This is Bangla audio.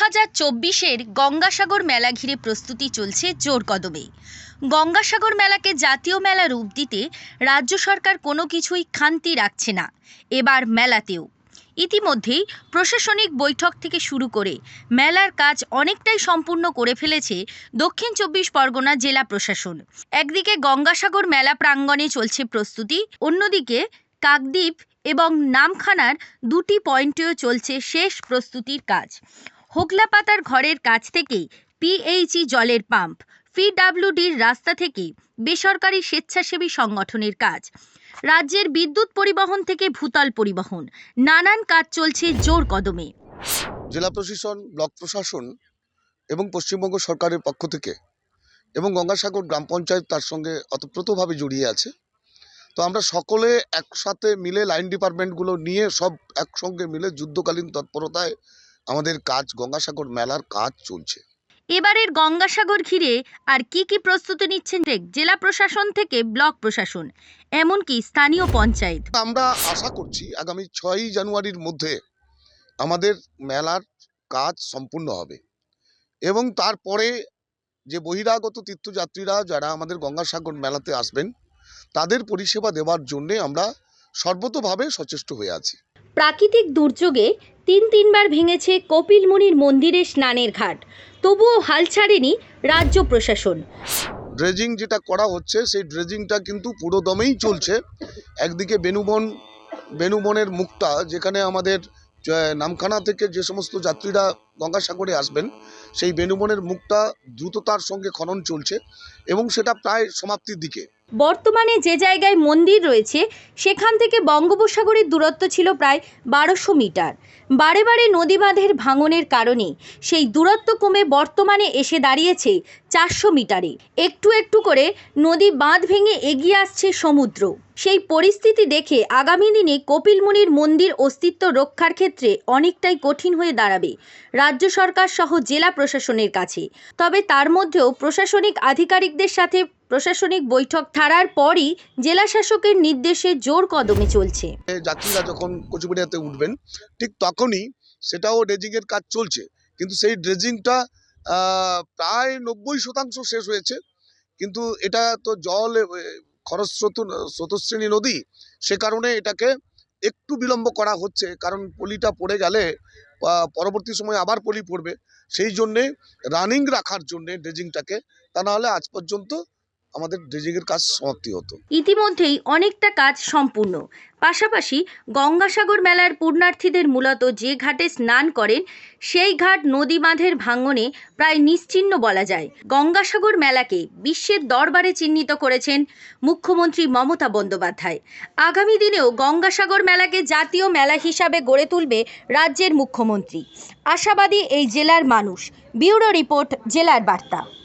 হাজার চব্বিশের গঙ্গাসাগর মেলা ঘিরে প্রস্তুতি চলছে জোর কদমে। গঙ্গাসাগর মেলাকে জাতীয় মেলা রূপ দিতে রাজ্য সরকার কোনো কিছুই খান্তি রাখছে না, এবার মেলাতেও। ইতিমধ্যেই প্রশাসনিক বৈঠক থেকে শুরু করে মেলার কাজ অনেকটাই সম্পূর্ণ করে ফেলেছে দক্ষিণ চব্বিশ পরগনা জেলা প্রশাসন। একদিকে গঙ্গাসাগর মেলা প্রাঙ্গণে চলছে প্রস্তুতি, অন্যদিকে কাকদ্বীপ এবং নামখানার দুটি পয়েন্টেও চলছে শেষ প্রস্তুতির কাজ। হোগলাপাতার ঘরের কাছ থেকেই পিএইচই জলের পাম্প, পিডাব্লিউডির রাস্তা থেকে বেসরকারি স্বেচ্ছাসেবী সংগঠনের কাজ। রাজ্যের বিদ্যুৎ পরিবহন থেকে ভূতল পরিবহন, নানান কাজ চলছে জোর কদমে। জেলা প্রশাসন, ব্লক প্রশাসন এবং পশ্চিমবঙ্গ সরকারের পক্ষ থেকে এবং গঙ্গাসাগর গ্রাম পঞ্চায়েত তার সঙ্গে অতপ্রতভাবে জড়িয়ে আছে। তো আমরা সকলে একসাথে মিলে লাইন ডিপার্টমেন্টগুলো নিয়ে সব একসঙ্গে মিলে যুদ্ধকালীন তৎপরতায় আমাদের কাজ গঙ্গাসাগর মেলার কাজ চলছে। এবারের গঙ্গাসাগর ঘিরে আর কি কি প্রস্তুতি নিচ্ছেন জেলা প্রশাসন থেকে ব্লক প্রশাসন এমনকি স্থানীয় পঞ্চায়েত। আমরা আশা করছি আগামী ছয়ই জানুয়ারির মধ্যে আমাদের মেলার কাজ সম্পূর্ণ হবে এবং তারপরে যে বহিরাগত তীর্থযাত্রীরা যারা আমাদের গঙ্গাসাগর মেলাতে আসবেন তাদের পরিষেবা দেওয়ার জন্যে আমরা সর্বতোভাবে সচেষ্ট হয়ে আছি। প্রাকৃতিক দুর্যোগে তিন তিনবার ভেঙেছে কপিল মুনির মন্দিরের স্নানের ঘাট। তবুও হাল ছাড়েনি রাজ্য প্রশাসন। ড্রেজিং যেটা করা হচ্ছে, সেই ড্রেজিংটা কিন্তু পুরো দমেই চলছে। একদিকে বেনুবন, বেনুবনের মুক্তা, যেখানে আমাদের নামখানা থেকে যে সমস্ত যাত্রীরা গঙ্গাসাগরে আসবেন, সেই বেনুবনের মুখটা দ্রুততার সঙ্গে খনন চলছে এবং সেটা প্রায় সমাপ্তির দিকে। বর্তমানে যে জায়গায় মন্দির রয়েছে, সেখান থেকে বঙ্গোপসাগরের দূরত্ব ছিল প্রায় বারোশো মিটার। বারে বারে নদী বাঁধের ভাঙনের কারণে সেই দূরত্ব কমে বর্তমানে এসে দাঁড়িয়েছে চারশো মিটারে। একটু একটু করে নদী বাঁধ ভেঙে এগিয়ে আসছে সমুদ্র। সেই পরিস্থিতি দেখে আগামী দিনে কপিলমুনির মন্দির অস্তিত্ব রক্ষার ক্ষেত্রে অনেকটাই কঠিন হয়ে দাঁড়াবে রাজ্য সরকার সহ জেলা প্রশাসনের কাছে। তবে তার মধ্যেও প্রশাসনিক আধিকারিকদের সাথে প্রশাসনিক বৈঠক ছাড়ার পরই জেলা শাসকের নির্দেশে জোর কদমে চলছে। যাত্রীরা যখন কোচবিড়িয়াতে উঠবেন, ঠিক তখনই সেটাও ড্রেজিংয়ের কাজ চলছে। কিন্তু সেই ড্রেজিংটা প্রায় নব্বই শতাংশ শেষ হয়েছে। কিন্তু এটা তো জল খরস্রোত, স্রোতশ্রেণী নদী, সে কারণে এটাকে একটু বিলম্ব করা হচ্ছে। কারণ পলিটা পড়ে গেলে পরবর্তী সময় আবার পলি পড়বে। সেই জন্যে রানিং রাখার জন্যে ড্রেজিংটাকে, তা নাহলে আজ পর্যন্ত আমাদের ড্রেজিংয়ের কাজ সমাপ্তি হতো। ইতিমধ্যেই অনেকটা কাজ সম্পূর্ণ। পাশাপাশি গঙ্গাসাগর মেলার পূর্ণার্থীদের মূলত যে ঘাটে স্নান করেন, সেই ঘাট নদী বাঁধের ভাঙনে প্রায় নিশ্চিহ্ন বলা যায়। গঙ্গাসাগর মেলাকে বিশ্বের দরবারে চিহ্নিত করেছেন মুখ্যমন্ত্রী মমতা বন্দ্যোপাধ্যায়। আগামী দিনেও গঙ্গাসাগর মেলাকে জাতীয় মেলা হিসাবে গড়ে তুলবে রাজ্যের মুখ্যমন্ত্রী। আশাবাদী এই জেলার মানুষ। ব্যুরো রিপোর্ট, জেলার বার্তা।